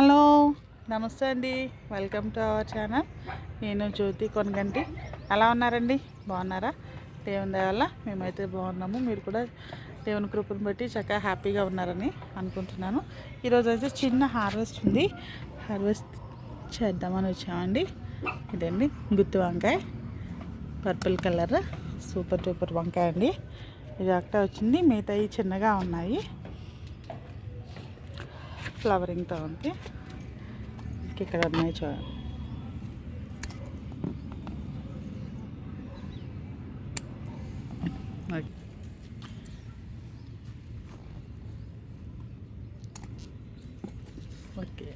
Hello. నమస్తే అండి. Welcome to our channel. నేను జ్యోతి కొనగంటి. ఎలా ఉన్నారండి? బాగున్నారా? దేవుని దయవల్ల మేమైతే బాగున్నాము. మీరు కూడా దేవుని కృపను బట్టి చక్కగా హ్యాపీగా ఉన్నారని అనుకుంటున్నాను. ఈరోజు అయితే చిన్న హార్వెస్ట్ ఉంది. హార్వెస్ట్ చేద్దామని వచ్చామండి. ఇదండి గుత్తి వంకాయ. Purple colour. సూపర్ సూపర్ వంకాయ అండి. ఇది ఒకటే వచ్చింది. మిగతాయి చిన్నగా ఉన్నాయి. ఫ్లవరింగ్తో ఉంది ఇంక ఇక్కడ ఉన్నాయి చూడండి ఓకే. ఓకే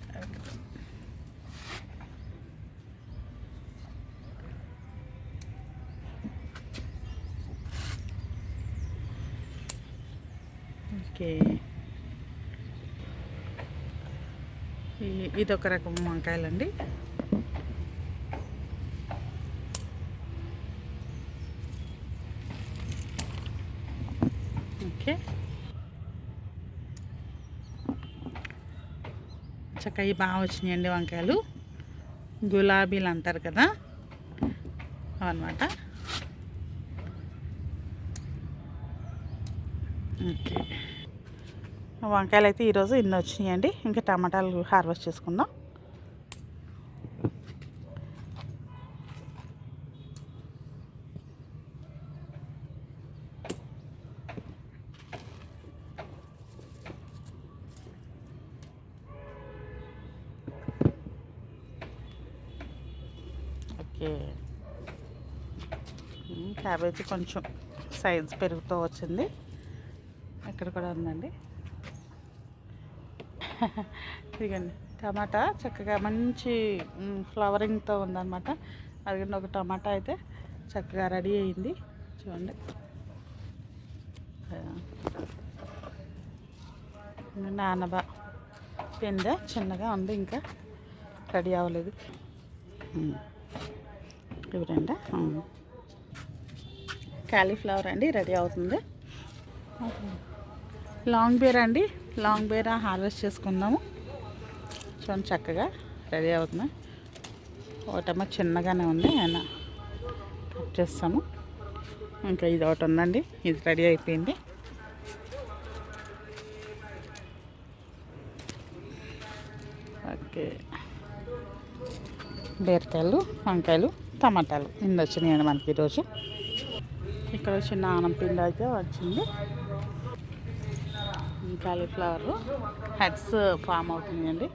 ఓకే ఈ- ఇదొక రకం వంకాయలండి. ఓకే. చక్కగా బాగా వచ్చినాయండి వంకాయలు. గులాబీలు అంటారు కదా. అవన్నమాట. ఓకే. వంకాయలు అయితే ఈరోజు ఇన్ని వచ్చినాయండి. ఇంకా టమాటాలు హార్వెస్ట్ చేసుకుందాం. ఓకే. క్యాబేజీ కొంచెం సైజ్ పెరుగుతూ వచ్చింది. ఇక్కడ కూడా ఉందండి. ఇదిగండి టమాటా చక్కగా మంచి ఫ్లవరింగ్తో ఉందన్నమాట. అదిగండి ఒక టమాటా అయితే చక్కగా రెడీ అయింది. చూడండి. నానబా పిందె చిన్నగా ఉంది ఇంకా రెడీ అవ్వలేదు. మ్. కాలీఫ్లవర్ అండి రెడీ అవుతుంది. లాంగ్ బీర్ అండి? లాంగ్ బేరా హార్వెస్ట్ చేసుకుందాము. చూడండి చక్కగా రెడీ అవుతుంది ఒకటేమో చిన్నగానే ఉంది ఆయన కట్ చేస్తాము. ఇంకా ఇది ఒకటి ఉందండి ఇది రెడీ అయిపోయింది. ఓకే. బీరకాయలు వంకాయలు టమాటాలు. ఇన్ని వచ్చినాయండి మనకి ఈరోజు. ఇక్కడ చిన్న ఆనం పిండి అయితే వచ్చింది. కాలీఫ్లవర్ హెడ్స్ ఫామ్ అవుతుందండి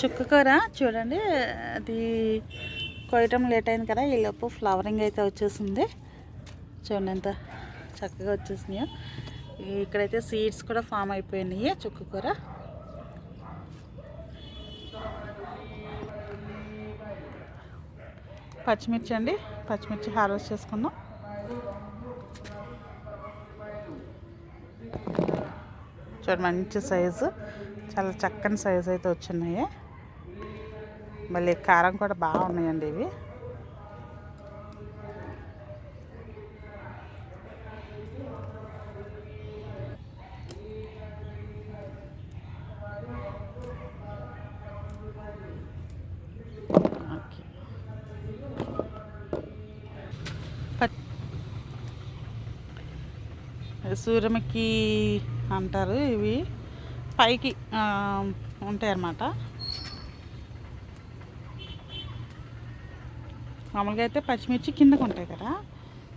చుక్కకూర చూడండి అది కొయ్యటం లేట్ అయింది కదా ఈ లోపు ఫ్లవరింగ్ అయితే వచ్చేసింది. చూడండి ఎంత చక్కగా వచ్చేసినాయో. ఇక్కడైతే సీడ్స్ కూడా ఫామ్ అయిపోయినాయి చుక్కకూర పచ్చిమిర్చి అండి పచ్చిమిర్చి హార్వెస్ట్ చేసుకుందాం. చూడండి మంచి సైజు. చాలా చక్కని సైజు అయితే వచ్చినాయి. మళ్ళీ కారం కూడా బాగా ఉన్నాయండి ఇవి. ఓకే. పట్ సూర్యముఖి అంటారు. ఇవి పైకి ఉంటాయి అన్నమాట. మామూలుగా అయితే పచ్చిమిర్చి కిందకు ఉంటాయి కదా.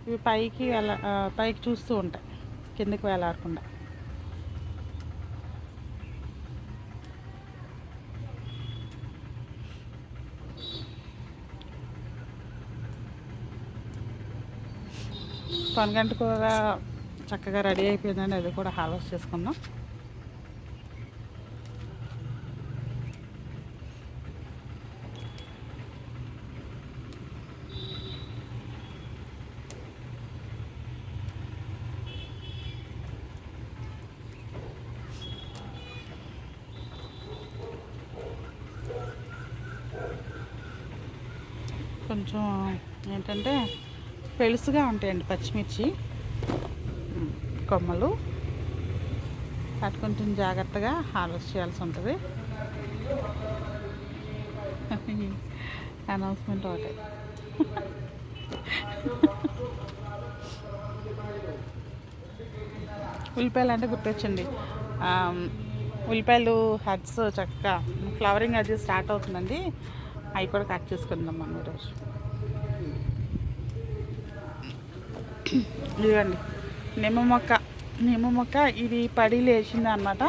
ఇవి పైకి వెళ్ళ పైకి చూస్తూ ఉంటాయి. కిందకి వేలాడకుండా. పనగంట కూర చక్కగా రెడీ అయిపోయిందండి. అది కూడా హార్వెస్ట్ చేసుకుందాం. కొంచెం ఏంటంటే పెలుసుగా ఉంటాయండి పచ్చిమిర్చి. కొమ్మలు. అటు కొంచెం జాగ్రత్తగా హార్వెస్ట్ చేయాల్సి ఉంటుంది. అనౌన్స్మెంట్ ఒకటే. ఉల్లిపాయలు అంటే గుర్తొచ్చండి ఉల్లిపాయలు హెడ్స్ చక్కగా ఫ్లవరింగ్ అది స్టార్ట్ అవుతుందండి. అవి కూడా కట్ చేసుకుందాం మనం ఈరోజు. ఇదిగండి. నిమ్మ మొక్క. నిమ్మ మొక్క ఇది పడి లేచింది అనమాట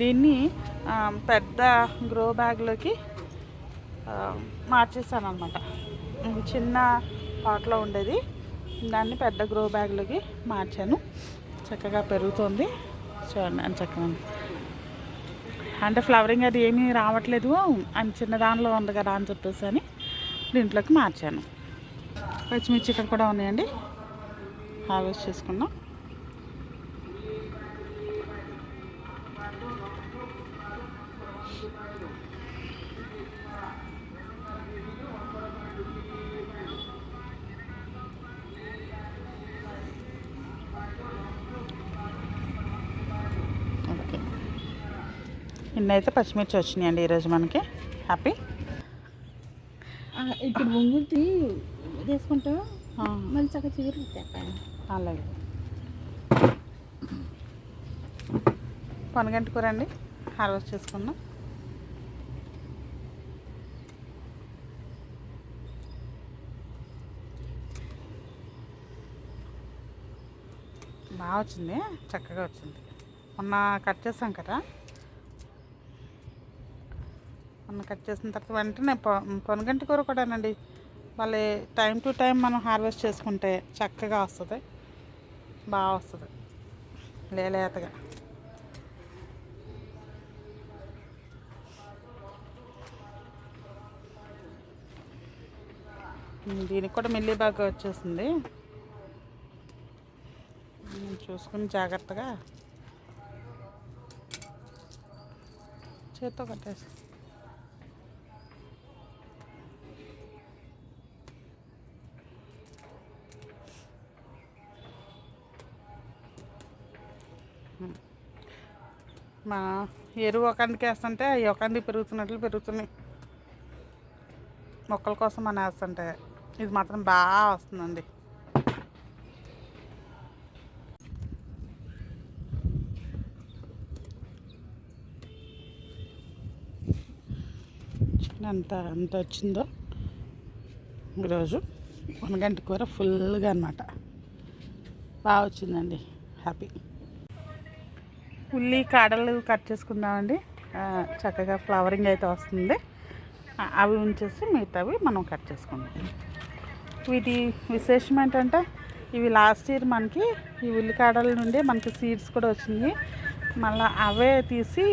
దీన్ని పెద్ద గ్రో బ్యాగ్లోకి మార్చేస్తాను అనమాట చిన్న పాట్లో ఉండేది. దాన్ని పెద్ద గ్రో బ్యాగ్లోకి మార్చాను. చక్కగా పెరుగుతుంది. చూడండి అని చక్కగా అంటే ఫ్లవరింగ్ అది ఏమీ రావట్లేదు అని చిన్న దానిలో ఉంది కదా అని చెప్పేసి అని దీంట్లోకి మార్చాను. పచ్చిమిర్చి ఇక్కడ కూడా ఉన్నాయండి. హార్వెస్ట్ చేసుకున్నాం. ఓకే. ఇన్నైతే పచ్చిమిర్చి వచ్చినాయండి ఈరోజు మనకి. హ్యాపీ ఇప్పుడు వంగుతి వేసుకుంటా మళ్ళీ చక్కగా చిగురు అలాగే. పొనగంటి కూర అండి. హార్వెస్ట్ చేసుకున్నాం బాగా వచ్చింది చక్కగా వచ్చింది. మొన్న కట్ చేసాం కదా. మొన్న కట్ చేసిన తర్వాత వెంటనే పొ- పొనగంటి కూర కూడానండి. వాళ్ళే టైం టు టైం మనం హార్వెస్ట్ చేసుకుంటే చక్కగా వస్తుంది. బాగా వస్తుంది. లేలేతగా దీనికి కూడా మిల్లీ బాగా వచ్చేసింది. చూసుకుని జాగ్రత్తగా చేత్తో కట్టేసి మా ఎరువు ఒకందుకు వేస్తుంటే అవి ఒకంది పెరుగుతున్నట్లు పెరుగుతున్నాయి. మొక్కల కోసం మనం వేస్తుంటే ఇది మాత్రం బాగా వస్తుందండి. ఎంత ఎంత వచ్చిందో ఈరోజు వనగంటి కూర ఫుల్గా అనమాట బాగా వచ్చిందండి. హ్యాపీ ఉల్లి కాడలు కట్ చేసుకుందామండి. చక్కగా ఫ్లవరింగ్ అయితే వస్తుంది. అవి ఉంచేసి మిగతావి మనం కట్ చేసుకుందాం. వీటి విశేషం ఏంటంటే ఇవి లాస్ట్ ఇయర్ మనకి ఈ ఉల్లికాడల నుండి మనకి సీడ్స్ కూడా వచ్చింది. మళ్ళీ అవే తీసి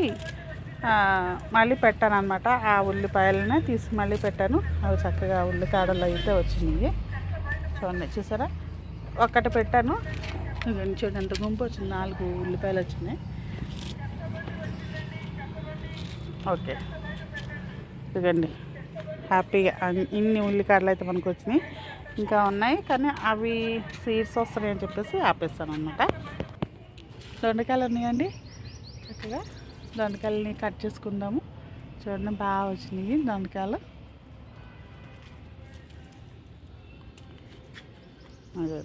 మళ్ళీ పెట్టాను అనమాట ఆ ఉల్లిపాయలనే తీసి మళ్ళీ పెట్టాను. అవి చక్కగా ఉల్లికాడలు అయితే వచ్చినాయి. చూడండి చూసారా? ఒక్కటి పెట్టాను. ఇదిగోండి చూడండి ఎంత గుంపు వచ్చింది? నాలుగు ఉల్లిపాయలు వచ్చినాయి. ఓకే. ఇదిగండి. హ్యాపీగా ఇన్ని ఉల్లికాడలు అయితే మనకు వచ్చినాయి. ఇంకా ఉన్నాయి కానీ అవి సీడ్స్ వస్తాయని చెప్పేసి ఆపేస్తాను అనమాట దొండకాయలు ఉన్నాయండి. చక్కగా. దొండకాయలని కట్ చేసుకుందాము. చూడండి బాగా వచ్చినాయి దొండకాయలు. అదే.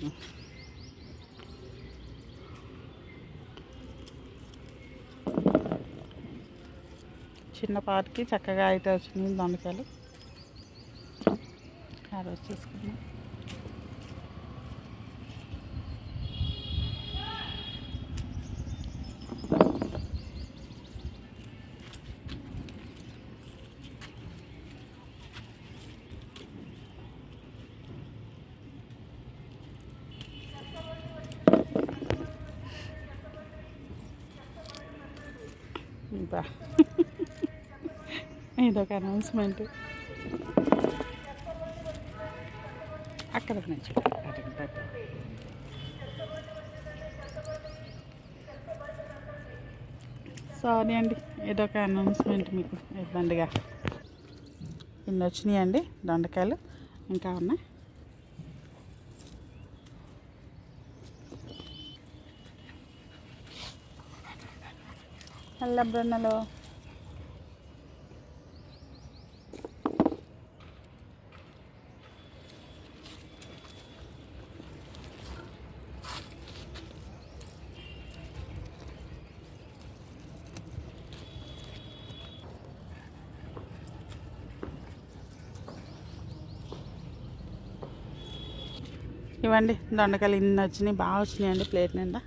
చిన్న పాటికి చక్కగా అయితే వచ్చినాయి దొండకాయలు. ఆ రోజు చేసుకున్నాం బా ఇదొక అనౌన్స్మెంట్ అక్కడ నుంచి సారీ అండి ఇదొక అనౌన్స్మెంట్ మీకు. ఇబ్బందిగా. ఇన్ని వచ్చినాయండి దొండకాయలు. ఇంకా ఉన్నాయి. అల్లబ్రన్నలో ఇవ్వండి దొండకాయలు ఇన్ని వచ్చినాయి బాగా వచ్చినాయి అండి ప్లేట్ నిండా.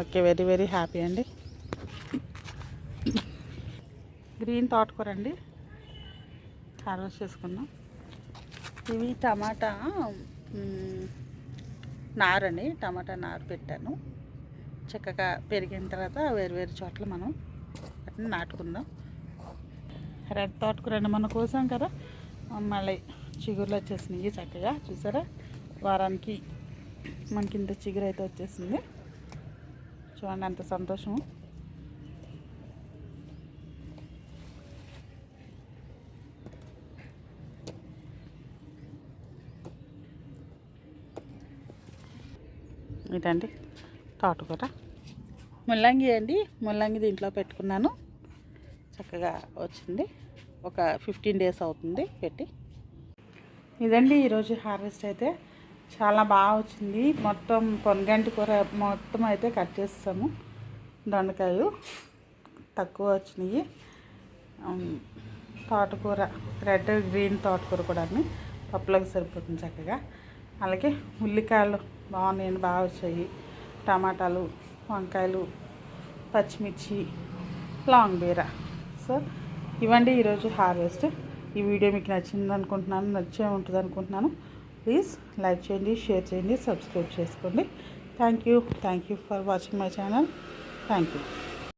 ఓకే వెరీ వెరీ హ్యాపీ అండి. గ్రీన్ తోటకూర అండి. హార్వెస్ట్ చేసుకున్నాం ఇవి టమాటా నారని టమాటా నారు పెట్టాను. చక్కగా పెరిగిన తర్వాత వేరు వేరు చోట్ల మనం వాటిని నాటుకుందాం. రెడ్ తోటకూర అండి మన కోసం కదా. మళ్ళీ చిగురులు వచ్చేసినాయి చక్కగా. చూసారా? వారానికి మనకి ఇంత చిగురు అయితే వచ్చేసింది. చూడండి అంత సంతోషం ఇదండి. తోటకూర ముల్లంగి అండి. ముల్లంగి దీంట్లో పెట్టుకున్నాను. చక్కగా వచ్చింది. ఒక ఫిఫ్టీన్ డేస్ అవుతుంది పెట్టి. ఇదండి ఈరోజు హార్వెస్ట్ అయితే చాలా బాగా వచ్చింది. మొత్తం పొనగంటి కూర మొత్తం అయితే కట్ చేస్తాము. దొండకాయలు తక్కువ వచ్చినాయి. తోటకూర రెడ్ గ్రీన్ తోటకూర కూడా అన్ని పప్పులకు సరిపోతుంది చక్కగా. అలాగే ఉల్లికాయలు బాగున్నాయండి బాగా వచ్చాయి. టమాటాలు వంకాయలు పచ్చిమిర్చి లాంగ్ బీర. సో ఇవ్వండి ఈరోజు హార్వెస్ట్. ఈ వీడియో మీకు నచ్చింది అనుకుంటున్నాను నచ్చే ఉంటుంది అనుకుంటున్నాను. ప్లీజ్ లైక్ చేయండి షేర్ చేయండి సబ్స్క్రైబ్ చేసుకోండి. Thank you thank you for watching my channel. Thank you.